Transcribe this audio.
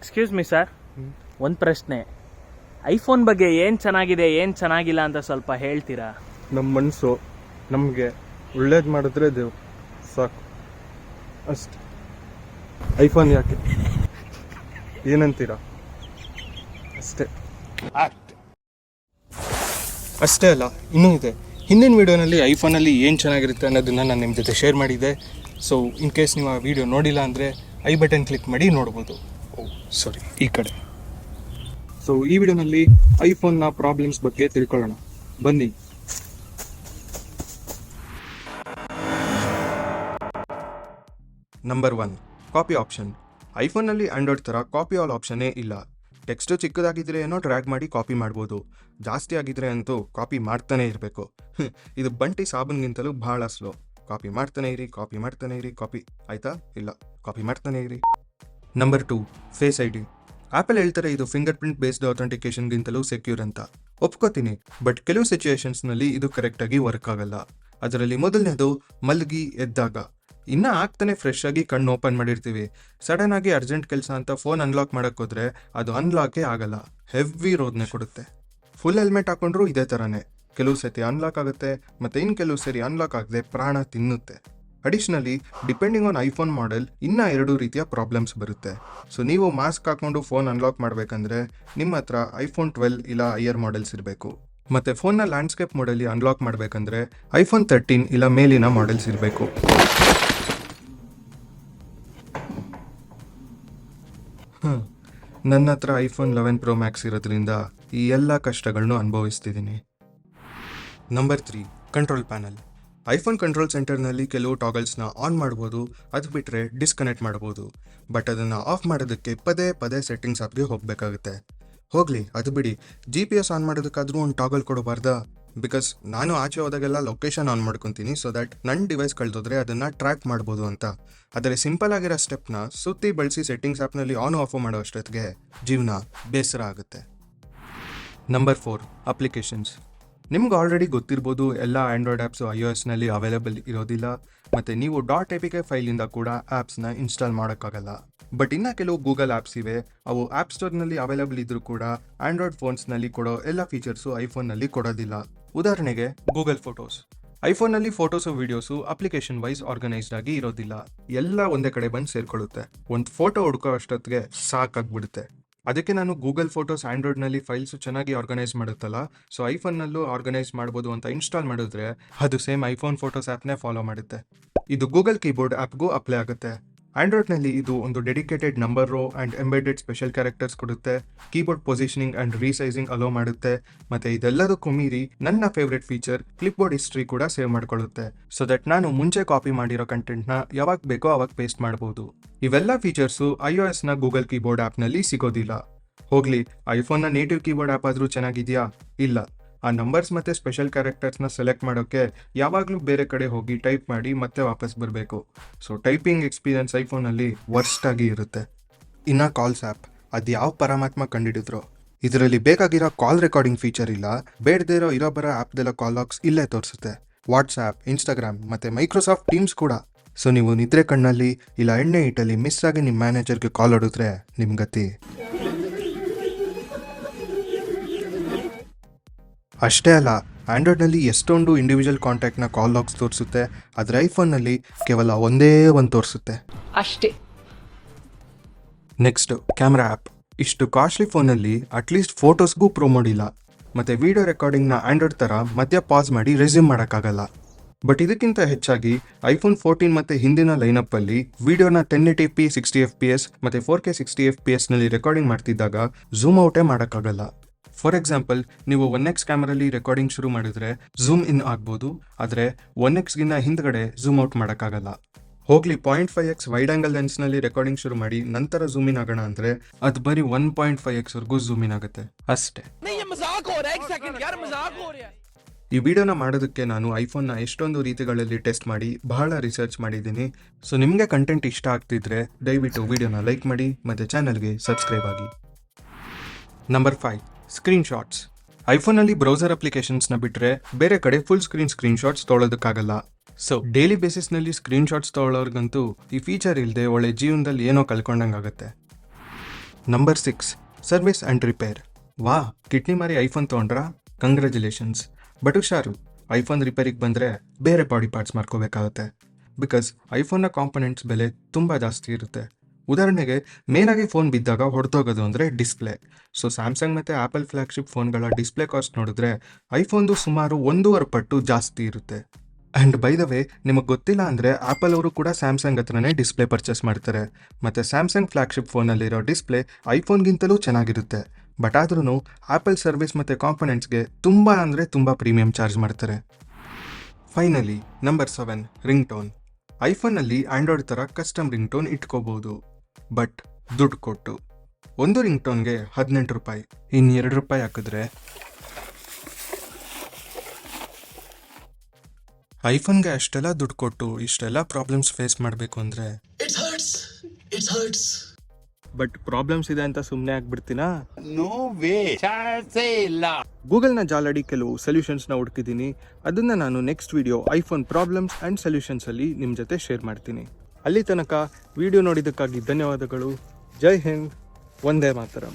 Excuse me sir ಒಂದು ಪ್ರಶ್ನೆ. IPhone ಬಗ್ಗೆ ಏನು ಚೆನ್ನಾಗಿದೆ ಏನು ಚೆನ್ನಾಗಿಲ್ಲ ಅಂತ ಸ್ವಲ್ಪ ಹೇಳ್ತೀರಾ? ನಮ್ಮ ಮನಸ್ಸು ನಮಗೆ ಒಳ್ಳೇದು ಮಾಡಿದ್ರೆ ದೇವ್. ಸಾಕು. ಅಷ್ಟೆ. ಐಫೋನ್ ಯಾಕೆ? ಏನಂತೀರಾ? ಅಷ್ಟೇ. ಅಷ್ಟೇ ಅಲ್ಲ ಇನ್ನೂ ಇದೆ. ಹಿಂದಿನ ವೀಡಿಯೋನಲ್ಲಿ ಐಫೋನಲ್ಲಿ ಏನು ಚೆನ್ನಾಗಿರುತ್ತೆ ಅನ್ನೋದನ್ನು ನಾನು ನಿಮ್ಮ ಜೊತೆ ಶೇರ್ ಮಾಡಿದ್ದೆ. ಸೊ ಇನ್ ಕೇಸ್ ನೀವು ಆ ವಿಡಿಯೋ ನೋಡಿಲ್ಲ ಅಂದರೆ ಐ ಬಟನ್ ಕ್ಲಿಕ್ ಮಾಡಿ ನೋಡ್ಬೋದು. ಸಾರಿ. ಈ ಕಡೆ. ಸೊ ಈ ವಿಡಿಯೋನಲ್ಲಿ ಐಫೋನ್ನ ಪ್ರಾಬ್ಲಮ್ಸ್ ಬಗ್ಗೆ ತಿಳ್ಕೊಳ್ಳೋಣ. ಬನ್ನಿ. ನಂಬರ್ ಒನ್ ಕಾಪಿ ಆಪ್ಷನ್ ಐಫೋನಲ್ಲಿ ಆಂಡ್ರಾಯ್ಡ್ ಥರ ಕಾಪಿ ಆಲ್ ಆಪ್ಷನ್ನೇ ಇಲ್ಲ. ಟೆಕ್ಸ್ಟು ಚಿಕ್ಕದಾಗಿದ್ರೆ ಏನೋ ಡ್ರ್ಯಾಗ್ ಮಾಡಿ ಕಾಪಿ ಮಾಡ್ಬೋದು. ಜಾಸ್ತಿ ಆಗಿದ್ರೆ ಅಂತೂ ಕಾಪಿ ಮಾಡ್ತಾನೆ ಇರಬೇಕು. ಇದು ಬಂಟಿ ಸಾಬೂನ್ಗಿಂತಲೂ ಬಹಳ ಸ್ಲೋ ಕಾಪಿ ಮಾಡ್ತಾನೆ ಇರಿ ಕಾಪಿ ಮಾಡ್ತಾನೆ ಇರಿ ಕಾಪಿ ಆಯ್ತಾ? ಇಲ್ಲ ಕಾಪಿ ಮಾಡ್ತಾನೆ ಇರಿ. Number two face I D Apple ಹೇಳ್ತಾರೆ ಇದು ಫಿಂಗರ್ ಪ್ರಿಂಟ್ ಬೇಸ್ಡ್ ಅಥೆಂಟಿಕೇಶನ್ಗಿಂತಲೂ ಸೆಕ್ಯೂರ್ ಅಂತ. ಒಪ್ಕೋತೀನಿ ಬಟ್ ಕೆಲವು ಸಿಚುಯೇಷನ್ಸ್ನಲ್ಲಿ ಇದು ಕರೆಕ್ಟಾಗಿ ವರ್ಕ್ ಆಗಲ್ಲ. ಅದರಲ್ಲಿ ಮೊದಲನೇದು, ಮಲಗಿ ಎದ್ದಾಗ. ಇನ್ನ ಆಗ್ತಾನೆ ಫ್ರೆಶ್ ಆಗಿ ಕಣ್ಣು ಓಪನ್ ಮಾಡಿರ್ತೀವಿ. ಸಡನ್ ಆಗಿ ಅರ್ಜೆಂಟ್ ಕೆಲಸ ಅಂತ ಫೋನ್ ಅನ್ಲಾಕ್ ಮಾಡಕ್ ಹೋದ್ರೆ ಅದು ಅನ್ಲಾಕೇ ಆಗಲ್ಲ. ಹೆವಿ ರೋದ್ನೆ ಕೊಡುತ್ತೆ. ಫುಲ್ ಹೆಲ್ಮೆಟ್ ಹಾಕೊಂಡ್ರು ಇದೇ ಥರನೇ ಕೆಲವು ಸತಿ ಅನ್ಲಾಕ್ ಆಗುತ್ತೆ, ಮತ್ತೆ ಇನ್ ಕೆಲವು ಸರಿ ಅನ್ಲಾಕ್ ಆಗದೆ ಪ್ರಾಣ ತಿನ್ನುತ್ತೆ. Additionally depending on iPhone model ಇನ್ನೂ ಎರಡು ರೀತಿಯ ಪ್ರಾಬ್ಲಮ್ಸ್ ಬರುತ್ತೆ. ಸೊ ನೀವು ಮಾಸ್ಕ್ ಹಾಕ್ಕೊಂಡು ಫೋನ್ ಅನ್ಲಾಕ್ ಮಾಡಬೇಕಂದ್ರೆ ನಿಮ್ಮ ಹತ್ರ ಐಫೋನ್ ಟ್ವೆಲ್ ಇಲ್ಲ ಐಯರ್ ಮಾಡೆಲ್ಸ್ ಇರಬೇಕು. ಮತ್ತೆ ಫೋನ್ನ ಲ್ಯಾಂಡ್ಸ್ಕೇಪ್ ಮಾಡಲ್ಲಿ ಅನ್ಲಾಕ್ ಮಾಡಬೇಕಂದ್ರೆ ಐಫೋನ್ ತರ್ಟೀನ್ ಇಲ್ಲ ಮೇಲಿನ ಮಾಡೆಲ್ಸ್ ಇರಬೇಕು. ನನ್ನ ಹತ್ರ ಐಫೋನ್ ಲೆವೆನ್ ಪ್ರೊ ಮ್ಯಾಕ್ಸ್ ಇರೋದ್ರಿಂದ ಈ ಎಲ್ಲ ಕಷ್ಟಗಳನ್ನು ಅನುಭವಿಸ್ತಿದ್ದೀನಿ number three control panel iPhone control ಸೆಂಟರ್ನಲ್ಲಿ ಕೆಲವು ಟಾಗಲ್ಸ್ನ ಆನ್ ಮಾಡ್ಬೋದು, ಅದು ಬಿಟ್ಟರೆ ಡಿಸ್ಕನೆಕ್ಟ್ ಮಾಡ್ಬೋದು. ಬಟ್ ಅದನ್ನು ಆಫ್ ಮಾಡೋದಕ್ಕೆ ಪದೇ ಪದೇ ಸೆಟ್ಟಿಂಗ್ಸ್ ಆಪ್ಗೆ ಹೋಗಬೇಕಾಗುತ್ತೆ. ಹೋಗಲಿ, ಅದು ಬಿಡಿ. ಜಿ ಪಿ ಎಸ್ ಆನ್ ಮಾಡೋದಕ್ಕಾದ್ರೂ ಒಂದು ಟಾಗಲ್ ಕೊಡಬಾರ್ದಾ ಬಿಕಾಸ್ ನಾನು ಆಚೆ ಹೋದಾಗೆಲ್ಲ ಲೊಕೇಶನ್ ಆನ್ ಮಾಡ್ಕೊತೀನಿ ಸೊ ದಟ್ ನನ್ನ ಡಿವೈಸ್ ಕಳೆದೋದ್ರೆ ಅದನ್ನು ಟ್ರ್ಯಾಕ್ ಮಾಡ್ಬೋದು ಅಂತ. ಆದರೆ ಸಿಂಪಲ್ ಆಗಿರೋ ಸ್ಟೆಪ್ನ ಸುತ್ತಿ ಬಳಸಿ ಸೆಟ್ಟಿಂಗ್ಸ್ ಆ್ಯಪ್ನಲ್ಲಿ ಆನ್ ಆಫ್ ಮಾಡೋ ಅಷ್ಟೊತ್ತಿಗೆ ಜೀವನ ಬೇಸರ ಆಗುತ್ತೆ. Number four, applications. ನಿಮ್ಗೆ ಆಲ್ರೆಡಿ ಗೊತ್ತಿರ್ಬೋದು ಎಲ್ಲ ಆ್ಯಂಡ್ರಾಯ್ಡ್ ಆ್ಯಪ್ಸು ಐ ಒ ಎಸ್ನಲ್ಲಿ ಅವೈಲೇಬಲ್ ಇರೋದಿಲ್ಲ, ಮತ್ತು ನೀವು ಡಾಟ್ ಎಪಿಕೆ ಫೈಲಿಂದ ಕೂಡ ಆ್ಯಪ್ಸ್ನ ಇನ್ಸ್ಟಾಲ್ ಮಾಡೋಕ್ಕಾಗಲ್ಲ. ಬಟ್ ಇನ್ನು ಕೆಲವು ಗೂಗಲ್ ಆ್ಯಪ್ಸ್ ಇವೆ, ಅವು ಆ್ಯಪ್ ಸ್ಟೋರ್ನಲ್ಲಿ ಅವೈಲೇಬಲ್ ಇದ್ರೂ ಕೂಡ ಆಂಡ್ರಾಯ್ಡ್ ಫೋನ್ಸ್ನಲ್ಲಿ ಕೊಡೋ ಎಲ್ಲ ಫೀಚರ್ಸು ಐಫೋನ್ನಲ್ಲಿ ಕೊಡೋದಿಲ್ಲ. ಉದಾಹರಣೆಗೆ Google photos ಐಫೋನ್ನಲ್ಲಿ photos videos application wise organised ಆಗಿ ಇರೋದಿಲ್ಲ. ಎಲ್ಲ ಒಂದೇ ಕಡೆ ಬಂದು ಸೇರ್ಕೊಳ್ಳುತ್ತೆ. ಒಂದು ಫೋಟೋ ಹುಡ್ಕೋ ಅಷ್ಟೊತ್ತಿಗೆ ಸಾಕಾಗ್ಬಿಡುತ್ತೆ. ಅದಕ್ಕೆ ನಾನು ಗೂಗಲ್ ಫೋಟೋಸ್ ಆಂಡ್ರಾಯ್ಡ್ನಲ್ಲಿ ಫೈಲ್ಸ್ ಚೆನ್ನಾಗಿ ಆರ್ಗನೈಸ್ ಮಾಡುತ್ತಲ್ಲ. ಸೊ ಐಫೋನ್ನಲ್ಲೂ ಆರ್ಗನೈಸ್ ಮಾಡ್ಬೋದು ಅಂತ ಇನ್ಸ್ಟಾಲ್ ಮಾಡಿದ್ರೆ ಅದು ಸೇಮ್ ಐಫೋನ್ ಫೋಟೋಸ್ ಆ್ಯಪ್ನೇ ಫಾಲೋ ಮಾಡುತ್ತೆ. ಇದು ಗೂಗಲ್ ಕೀಬೋರ್ಡ್ ಆ್ಯಪ್ಗೂ ಅಪ್ಲೈ ಆಗುತ್ತೆ. ಆಂಡ್ರಾಯ್ಡ್ನಲ್ಲಿ ಇದು ಒಂದು dedicated number row and embedded special characters ಕೊಡುತ್ತೆ. Keyboard positioning and resizing allow ಮಾಡುತ್ತೆ. ಮತ್ತೆ ಇದೆಲ್ಲದಕ್ಕೂ ಮೀರಿ ನನ್ನ ಫೇವ್ರೆಟ್ ಫೀಚರ್ ಕ್ಲಿಪ್ಬೋರ್ಡ್ ಹಿಸ್ಟ್ರಿ ಕೂಡ ಸೇವ್ ಮಾಡಿಕೊಳ್ಳುತ್ತೆ. ಸೊ ದಟ್ ನಾನು ಮುಂಚೆ ಕಾಪಿ ಮಾಡಿರೋ ಕಂಟೆಂಟ್ನ ಯಾವಾಗ ಬೇಕೋ ಅವಾಗ ಪೇಸ್ಟ್ ಮಾಡ್ಬೋದು. ಇವೆಲ್ಲ ಫೀಚರ್ಸು ಐ ಒ ಎಸ್ನ ಗೂಗಲ್ ಕೀಬೋರ್ಡ್ ಆ್ಯಪ್ನಲ್ಲಿ ಸಿಗೋದಿಲ್ಲ. ಹೋಗ್ಲಿ ಐಫೋನ್ನ ನೇಟಿವ್ ಕೀಬೋರ್ಡ್ ಆ್ಯಪ್ ಆದರೂ ಚೆನ್ನಾಗಿದೆಯಾ? ಇಲ್ಲ. ಆ ನಂಬರ್ಸ್ ಮತ್ತೆ ಸ್ಪೆಷಲ್ ಕ್ಯಾರೆಕ್ಟರ್ಸ್ನ ಸೆಲೆಕ್ಟ್ ಮಾಡೋಕ್ಕೆ ಯಾವಾಗಲೂ ಬೇರೆ ಕಡೆ ಹೋಗಿ ಟೈಪ್ ಮಾಡಿ ಮತ್ತೆ ವಾಪಸ್ ಬರಬೇಕು. ಸೊ ಟೈಪಿಂಗ್ ಎಕ್ಸ್ಪೀರಿಯನ್ಸ್ ಐಫೋನಲ್ಲಿ ವರ್ಸ್ಟ್ ಆಗಿ ಇರುತ್ತೆ. ಇನ್ನು ಕಾಲ್ಸ್ ಆ್ಯಪ್ ಅದು ಯಾವ ಪರಮಾತ್ಮ ಕಂಡಿಡಿದ್ರು. ಇದರಲ್ಲಿ ಬೇಕಾಗಿರೋ ಕಾಲ್ ರೆಕಾರ್ಡಿಂಗ್ ಫೀಚರ್ ಇಲ್ಲ, ಬೇಡದೇ ಇರೋ ಇರೋ ಬರೋ ಆ್ಯಪ್ದೆಲ್ಲ ಕಾಲ್ ಲಾಕ್ಸ್ ಇಲ್ಲೇ ತೋರಿಸುತ್ತೆ. ವಾಟ್ಸ್ಆ್ಯಪ್ ಇನ್ಸ್ಟಾಗ್ರಾಮ್ ಮತ್ತು ಮೈಕ್ರೋಸಾಫ್ಟ್ ಟೀಮ್ಸ್ ಕೂಡ. ಸೊ ನೀವು ನಿದ್ರೆ ಕಣ್ಣಲ್ಲಿ ಇಲ್ಲ ಎಣ್ಣೆ ಇಟ್ಟಲ್ಲಿ ಮಿಸ್ ಆಗಿ ನಿಮ್ಮ ಮ್ಯಾನೇಜರ್ಗೆ ಕಾಲ್ ಹೊಡಿದ್ರೆ ನಿಮ್ಮ ಗತಿ. ಅಷ್ಟೇ ಅಲ್ಲ ಆ್ಯಂಡ್ರಾಯ್ಡ್ನಲ್ಲಿ ಎಷ್ಟೊಂದು ಇಂಡಿವಿಜುವಲ್ ಕಾಂಟ್ಯಾಕ್ಟ್ನ ಕಾಲ್ ಲಾಕ್ಸ್ ತೋರಿಸುತ್ತೆ ಆದರೆ ಐಫೋನ್ನಲ್ಲಿ ಕೇವಲ ಒಂದೇ ಒಂದು ತೋರಿಸುತ್ತೆ. ಅಷ್ಟೇ. ನೆಕ್ಸ್ಟ್ ಕ್ಯಾಮ್ರಾ ಆ್ಯಪ್ ಇಷ್ಟು ಕಾಸ್ಟ್ಲಿ ಫೋನಲ್ಲಿ ಅಟ್ಲೀಸ್ಟ್ ಫೋಟೋಸ್ಗೂ ಪ್ರೋ ಇಲ್ಲ ಮತ್ತು ವಿಡಿಯೋ ರೆಕಾರ್ಡಿಂಗ್ನ ಆಂಡ್ರಾಯ್ಡ್ ಥರ ಮಧ್ಯ ಪಾಸ್ ಮಾಡಿ ರೆಸ್ಯೂಮ್ ಮಾಡೋಕ್ಕಾಗಲ್ಲ. ಬಟ್ ಇದಕ್ಕಿಂತ ಹೆಚ್ಚಾಗಿ ಐಫೋನ್ ಫೋರ್ಟೀನ್ ಮತ್ತು ಹಿಂದಿನ ಲೈನಪ್ಪಲ್ಲಿ ವಿಡಿಯೋನ ten eighty P sixty F P S ಮತ್ತು four K sixty F P ಎಸ್ನಲ್ಲಿ recording ಮಾಡ್ತಿದ್ದಾಗ ಝೂಮ್ ಔಟೇ ಮಾಡೋಕ್ಕಾಗಲ್ಲ. ಫಾರ್ ಎಕ್ಸಾಂಪಲ್ ನೀವು ಒನ್ ಎಕ್ಸ್ ಕ್ಯಾಮರಲ್ಲಿ ರೆಕಾರ್ಡಿಂಗ್ ಶುರು ಮಾಡಿದ್ರೆ ಝೂಮ್ ಇನ್ ಆಗ್ಬೋದು ಆದರೆ ಒನ್ ಎಕ್ಸ್ಗಿಂತ ಹಿಂದ್ಗಡೆ ಝೂಮ್ ಔಟ್ ಮಾಡೋಕ್ಕಾಗಲ್ಲ. ಹೋಗ್ಲಿ point five X wide angle ಲೆನ್ಸ್ನಲ್ಲಿ recording ಶುರು ಮಾಡಿ ನಂತರ ಝೂಮ್ ಇನ್ ಆಗೋಣ ಅಂದರೆ ಅದು ಬರೀ ಒನ್ ಪಾಯಿಂಟ್ ಫೈವ್ ಎಕ್ಸ್ವರೆಗೂ ಝೂಮ್ ಇನ್ ಆಗುತ್ತೆ. ಅಷ್ಟೇ. ಈ ವಿಡಿಯೋನ ಮಾಡೋದಕ್ಕೆ ನಾನು ಐಫೋನ್ನ ಎಷ್ಟೊಂದು ರೀತಿಗಳಲ್ಲಿ ಟೆಸ್ಟ್ ಮಾಡಿ ಬಹಳ ರಿಸರ್ಚ್ ಮಾಡಿದ್ದೀನಿ. ಸೊ ನಿಮಗೆ ಕಂಟೆಂಟ್ ಇಷ್ಟ ಆಗ್ತಿದ್ರೆ ದಯವಿಟ್ಟು ವಿಡಿಯೋನ ಲೈಕ್ ಮಾಡಿ ಮತ್ತು ಚಾನಲ್ಗೆ ಸಬ್ಸ್ಕ್ರೈಬ್ ಆಗಿ. Number five screenshots. ಐಫೋನಲ್ಲಿ ಬ್ರೌಸರ್ ಅಪ್ಲಿಕೇಶನ್ಸ್ನ ಬಿಟ್ಟರೆ ಬೇರೆ ಕಡೆ ಫುಲ್ ಸ್ಕ್ರೀನ್ ಸ್ಕ್ರೀನ್ಶಾಟ್ಸ್ ತೊಗೊಳೋದಕ್ಕಾಗಲ್ಲ ಸೊ ಡೈಲಿ ಬೇಸಿಸ್ನಲ್ಲಿ ಸ್ಕ್ರೀನ್ಶಾಟ್ಸ್ ತೊಗೊಳೋರ್ಗಂತೂ ಈ ಫೀಚರ್ ಇಲ್ಲದೆ ಒಳ್ಳೆ ಜೀವನದಲ್ಲಿ ಏನೋ ಕಳ್ಕೊಂಡಂಗಾಗುತ್ತೆ number six service and repair ವಾ, ಕಿಡ್ನಿ ಮಾರಿ ಐಫೋನ್ ತೊಗೊಂಡ್ರಾ? ಕಂಗ್ರ್ಯಾಚುಲೇಷನ್ಸ್ ಬಟ್ ಹುಷಾರು ಐಫೋನ್ ರಿಪೇರಿಗೆ ಬಂದರೆ ಬೇರೆ ಬಾಡಿ ಪಾರ್ಟ್ಸ್ ಮಾಡ್ಕೋಬೇಕಾಗುತ್ತೆ ಬಿಕಾಸ್ ಐಫೋನ್ನ ಕಾಂಪೊನೆಂಟ್ಸ್ ಬೆಲೆ ತುಂಬ ಜಾಸ್ತಿ ಇರುತ್ತೆ. ಉದಾಹರಣೆಗೆ ಮೇನಾಗಿ ಫೋನ್ ಬಿದ್ದಾಗ ಹೊಡೆದೋಗೋದು ಅಂದರೆ ಡಿಸ್ಪ್ಲೇ ಸೊ ಸ್ಯಾಮ್ಸಂಗ್ ಮತ್ತು ಆ್ಯಪಲ್ ಫ್ಲ್ಯಾಗ್ಶಿಪ್ ಫೋನ್ಗಳ ಡಿಸ್ಪ್ಲೇ ಕಾಸ್ಟ್ ನೋಡಿದ್ರೆ ಐಫೋನ್ದು ಸುಮಾರು ಒಂದೂವರೆ ಪಟ್ಟು ಜಾಸ್ತಿ ಇರುತ್ತೆ. ಆ್ಯಂಡ್ ಬೈ ದ ವೇ ನಿಮಗೆ ಗೊತ್ತಿಲ್ಲ ಅಂದರೆ ಆ್ಯಪಲ್ ಅವರು ಕೂಡ ಸ್ಯಾಮ್ಸಂಗ್ ಹತ್ರನೇ ಡಿಸ್ಪ್ಲೇ ಪರ್ಚೇಸ್ ಮಾಡ್ತಾರೆ. ಮತ್ತು ಸ್ಯಾಮ್ಸಂಗ್ ಫ್ಲ್ಯಾಗ್ಶಿಪ್ ಫೋನಲ್ಲಿರೋ ಡಿಸ್ಪ್ಲೇ ಐಫೋನ್ಗಿಂತಲೂ ಚೆನ್ನಾಗಿರುತ್ತೆ. ಬಟ್ ಆದ್ರೂ ಆ್ಯಪಲ್ ಸರ್ವಿಸ್ ಮತ್ತು ಕಾಂಪೊನೆಂಟ್ಸ್ಗೆ ತುಂಬ ಅಂದರೆ ತುಂಬ ಪ್ರೀಮಿಯಂ ಚಾರ್ಜ್ ಮಾಡ್ತಾರೆ. Finally number seven ring tone ಐಫೋನಲ್ಲಿ Android ಥರ ಕಸ್ಟಮ್ ರಿಂಗ್ ಟೋನ್ ಇಟ್ಕೋಬೋದು. ಬಟ್ ದುಡ್ಡು ಕೊಟ್ಟು. ಒಂದು ರಿಂಗ್ ಟೋನ್ಗೆ ಹದಿನೆಂಟು ರೂಪಾಯಿ. ಇನ್ನು ಎರಡು ರೂಪಾಯಿ ಹಾಕಿದ್ರೆ ಐಫೋನ್ಗೆ ಅಷ್ಟೆಲ್ಲ ದುಡ್ಡು ಕೊಟ್ಟು ಇಷ್ಟೆಲ್ಲ ಪ್ರಾಬ್ಲಮ್ಸ್ ಫೇಸ್ ಮಾಡಬೇಕು ಅಂದರೆ. ಬಟ್ ಪ್ರಾಬ್ಲಮ್ಸ್ ಇದೆ ಅಂತ ಸುಮ್ಮನೆ ಆಗ್ಬಿಡ್ತೀನಾ? ನೋ ವೇ ಇಲ್ಲ. ಗೂಗಲ್ನ ಜಾಲಡಿ ಕೆಲವು ಸೊಲ್ಯೂಷನ್ಸ್ನ ಹುಡುಕಿದ್ದೀನಿ. ಅದನ್ನು ನಾನು next video iPhone problems and ಸೊಲ್ಯೂಷನ್ಸಲ್ಲಿ ನಿಮ್ಮ ಜೊತೆ ಶೇರ್ ಮಾಡ್ತೀನಿ. ಅಲ್ಲಿ ತನಕ ವಿಡಿಯೋ ನೋಡಿದ್ದಕ್ಕಾಗಿ ಧನ್ಯವಾದಗಳು. ಜೈ ಹಿಂದ್. ಒಂದೇ ಮಾತರಂ.